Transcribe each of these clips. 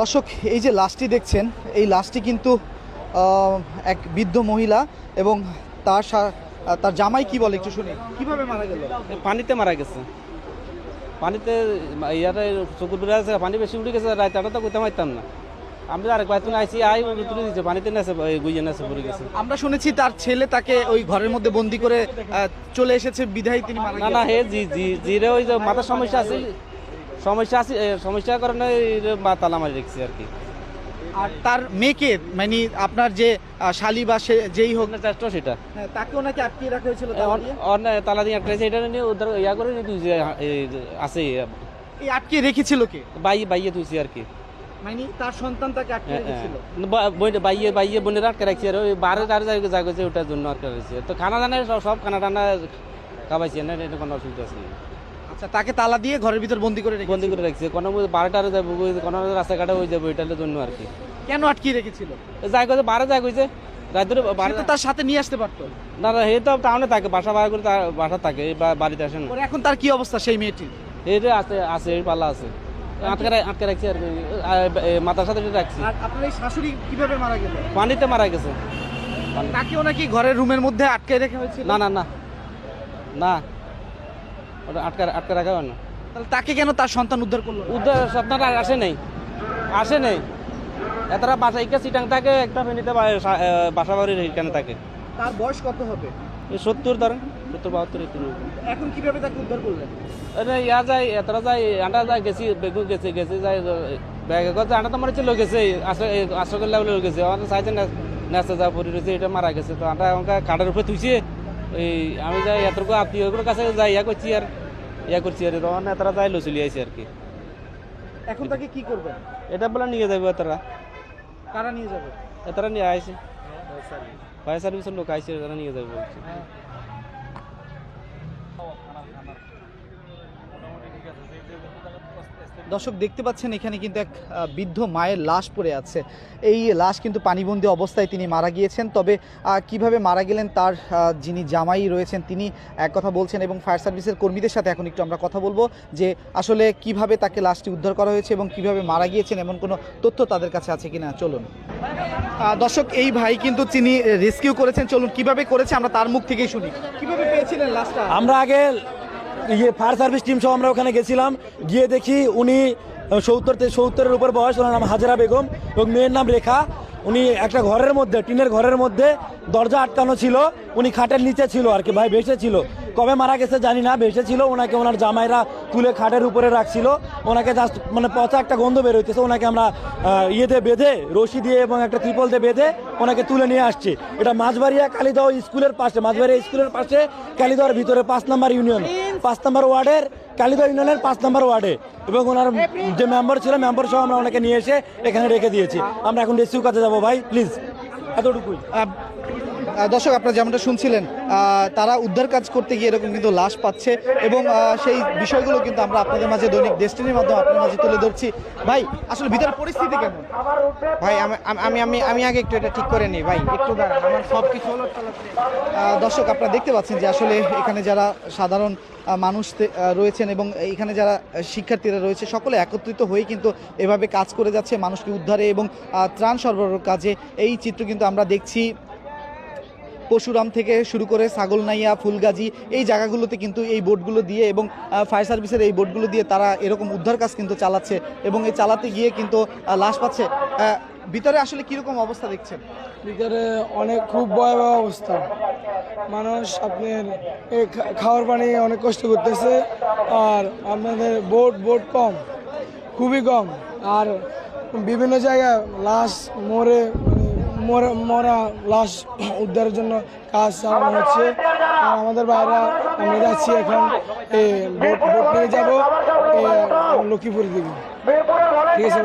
দর্শক এই যে লাশটি দেখছেন এই লাশটি কিন্তু এক বৃদ্ধ মহিলা এবং তার তার জামাই কি বলে একটু শুনি। কীভাবে মারা গেল? পানিতে মারা গেছে। পানিতে ইয়ারে চকুর বেড়ে আছে পানি বেশি উঠে গেছে রাত তো করতে পারতাম না। আমি আরেক বাইতুন আইসি আই তুলে দিচ্ছে পানিতে নেছে গুইয়ে নেছে পড়ে গেছে। আমরা শুনেছি তার ছেলে তাকে ওই ঘরের মধ্যে বন্দি করে চলে এসেছে বিধায় তিনি মারা না না হে জি জি জিরে ওই যে মাথার সমস্যা আছে সমস্যা আছে সমস্যার কারণে মা তালা মারি রেখেছি আর কি আর তার মেয়েকে মানে আপনার যে শালি বা সে যেই হোক না চেষ্টা সেটা হ্যাঁ, তাকেও নাকি আটকিয়ে রাখা হয়েছিল? অন্য তালা দিয়ে আছে, এটা নিয়ে ওদের ইয়া করে আছে এই আটকে রেখেছিল কে বাই বাইয়ে তুইছি আর কি মানে তার সন্তান তাকে আটকিয়ে হ্যাঁ, রেখেছিল হ্যাঁ। বাইয়ে বাইয়ে বোনের আটকে রাখছি আর ওই বারে তার ওটার জন্য আটকে রাখছি তো খানা দানা সব খানা টানা খাওয়াইছি না এটা কোনো অসুবিধা আছে। আচ্ছা তাকে তালা দিয়ে ঘরের ভিতর বন্দি করে রেখে বন্দি করে রাখছি। কোনো বারোটারে যাব কোনো রাস্তাঘাটে ওই যাব এটার জন্য আর কি। কেন আটকিয়ে রেখেছিল? যাই করছে বারে যাই কইছে। রাত ধরে বারে সে তো তার সাথে নিয়ে আসতে পারতো। না না হে তো টাউনে থাকে বাসা বার করে তার বাসা থাকে বাড়িতে আসে না। এখন তার কি অবস্থা সেই মেয়েটির? যে আছে আছে এই পাল্লা আছে। আটকে আটকে রাখছি আর কি। মাথার সাথে রাখছি। আপনার এই শাশুড়ি কীভাবে মারা গেল? পানিতে মারা গেছে। তাকেও নাকি ঘরের রুমের মধ্যে আটকে রেখে হয়েছিল? না না না। না। ওটা আটকে আটকে রাখা হয় না। তাহলে তাকে কেন তার সন্তান উদ্ধার করল? উদ্ধার স্বপ্নটা আসে নাই। আসে নাই। এতটা বাসা ইকা সিটাং থাকে একটা ফেনিতে বাসা বাড়ির এখানে থাকে। তার বয়স কত হবে? সত্তর ধরেন সত্তর বাহাত্তর একটু এখন কীভাবে তাকে উদ্ধার করলেন? আরে ইয়া যায় এতটা যায় আন্ডা যায় গেছি বেগু গেছে গেছে যায় ব্যাগ করছে আন্ডা তো মারে ছিল গেছে আশ্রকের লেভেলে গেছে। আমার চাইছে নেচে যা পড়ে রয়েছে এটা মারা গেছে। তো আন্ডা আমাকে কাঠের উপরে তুইছে এই আমি যাই এতটুকু আত্মীয়গুলোর কাছে যাই ইয়া করছি আর ইয়া করছি আর তখন এতটা যাই লচলি আইছে আর কি। এখন তাকে কি করবে এটা বলে নিয়ে যাবে এতটা কারা নিয়ে যাবে? এতটা নিয়ে আইছে। ফায়ার সার্ভিসের লোক আইছে তারা নিয়ে যাবে বলছে। দর্শক দেখতে পাচ্ছেন, এখানে কিন্তু এক বৃদ্ধ মায়ের লাশ পড়ে আছে। এই লাশ কিন্তু পানিবন্দী অবস্থায় তিনি মারা গিয়েছেন। তবে কীভাবে মারা গেলেন তার যিনি জামাই রয়েছেন, তিনি এক কথা বলছেন এবং ফায়ার সার্ভিসের কর্মীদের সাথে এখন একটু আমরা কথা বলব যে আসলে কীভাবে তাকে লাশটি উদ্ধার করা হয়েছে এবং কীভাবে মারা গিয়েছেন, এমন কোনো তথ্য তাদের কাছে আছে কিনা? চলুন। দর্শক, এই ভাই কিন্তু তিনি রেস্কিউ করেছেন। চলুন, কীভাবে করেছে আমরা তার মুখ থেকেই শুনি। কীভাবে পেয়েছিলেন লাশটা? আমরা আগে ইয়ে ফায়ার সার্ভিস টিম সহ আমরা ওখানে গেছিলাম। গিয়ে দেখি উনি সত্তর সত্তরের উপর বয়স, ওনার নাম হাজারা বেগম এবং মেয়ের নাম রেখা। উনি একটা ঘরের মধ্যে, টিনের ঘরের মধ্যে দরজা আটকানো ছিল। উনি খাটের নিচে ছিল আর কি, ভাই, ভেসে ছিল। কবে মারা গেছে জানি না, ভেসে ছিল, ওনাকে ওনার জামাইরা তুলে খাটের উপরে রাখছিল। ওনাকে জাস্ট মানে পচা একটা গন্ধ বের হইতেছে, ওনাকে আমরা ইয়েতে বেঁধে, রশি দিয়ে এবং একটা ত্রিপল দিয়ে বেঁধে ওনাকে তুলে নিয়ে আসছি। এটা মাঝবাড়িয়া কালীদহ স্কুলের পাশে, মাঝবাড়িয়া স্কুলের পাশে, কালীদহের ভিতরে পাঁচ নাম্বার ইউনিয়ন। পাঁচ নাম্বার ওয়ার্ডের, কালীদহ ইউনিয়নের পাঁচ নাম্বার ওয়ার্ডে। এবং ওনার যে মেম্বার ছিল, মেম্বার সহ আমরা ওনাকে নিয়ে এসে এখানে রেখে দিয়েছি। আমরা এখন রেসিউ কাজে যাব ভাই প্লিজ এতটুকুই। দর্শক আপনারা যেমনটা শুনছিলেন তারা উদ্ধার কাজ করতে গিয়ে এরকম কিন্তু লাশ পাচ্ছে এবং সেই বিষয়গুলো কিন্তু আমরা আপনাদের মাঝে দৈনিক ডেস্টিনির মাধ্যমে আপনার মাঝে তুলে ধরছি। ভাই আসলে ভিতরের পরিস্থিতি কেমন? ভাই আমি আমি আমি আমি আগে একটু এটা ঠিক করে নিই ভাই একটু দাঁড়ান আমার সব কিছু হলো দর্শক আপনারা দেখতে পাচ্ছেন যে আসলে এখানে যারা সাধারণ মানুষ রয়েছেন এবং এখানে যারা শিক্ষার্থীরা রয়েছে সকলে একত্রিত হয়ে কিন্তু এভাবে কাজ করে যাচ্ছে মানুষকে উদ্ধারে এবং ত্রাণ সরবরাহ কাজে। এই চিত্র কিন্তু আমরা দেখছি পশুরাম থেকে শুরু করে ছাগলনাইয়া, ফুলগাজী, এই জায়গাগুলোতে কিন্তু এই বোটগুলো দিয়ে এবং ফায়ার সার্ভিসের এই বোটগুলো দিয়ে তারা এরকম উদ্ধার কাজ কিন্তু চালাচ্ছে এবং এই চালাতে গিয়ে কিন্তু লাশ পাচ্ছে। ভিতরে আসলে কীরকম অবস্থা দেখছেন? ভিতরে অনেক খুব ভয়াবহ অবস্থা। মানুষ আপনার খাওয়ার পানি অনেক কষ্ট করতেছে আর আপনাদের বোট বোট কম, খুবই কম। আর বিভিন্ন জায়গায় লাশ মরে মরা মরা লাশ উদ্ধারের জন্য কাজ চালানো হচ্ছে। আর আমাদের বাইরে আমরা যাচ্ছি এখন বোট নিয়ে যাব লক্ষ্মীপুর দিকে। ঠিক আছে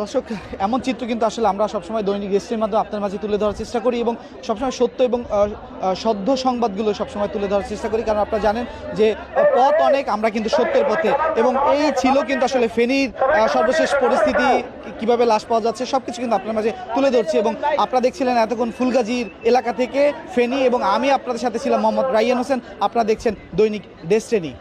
দর্শক, এমন চিত্র কিন্তু আসলে আমরা সবসময় দৈনিক রেস্টের মাধ্যমে আপনার মাঝে তুলে ধরার চেষ্টা করি এবং সবসময় সত্য এবং সদ্য সংবাদগুলো সবসময় তুলে ধরার চেষ্টা করি। কারণ আপনারা জানেন যে পথ অনেক, আমরা কিন্তু সত্যের পথে। এবং এই ছিল কিন্তু আসলে ফেনীর সর্বশেষ পরিস্থিতি। কীভাবে লাশ পাওয়া যাচ্ছে সব কিছু কিন্তু আপনার মাঝে তুলে ধরছি এবং আপনারা দেখছিলেন এতক্ষণ ফুলগাজির এলাকা থেকে ফেনী এবং আমি আপনাদের সাথে ছিলাম মোহাম্মদ রাইয়ান হোসেন। আপনারা দেখছেন দৈনিক ডেস্টেনি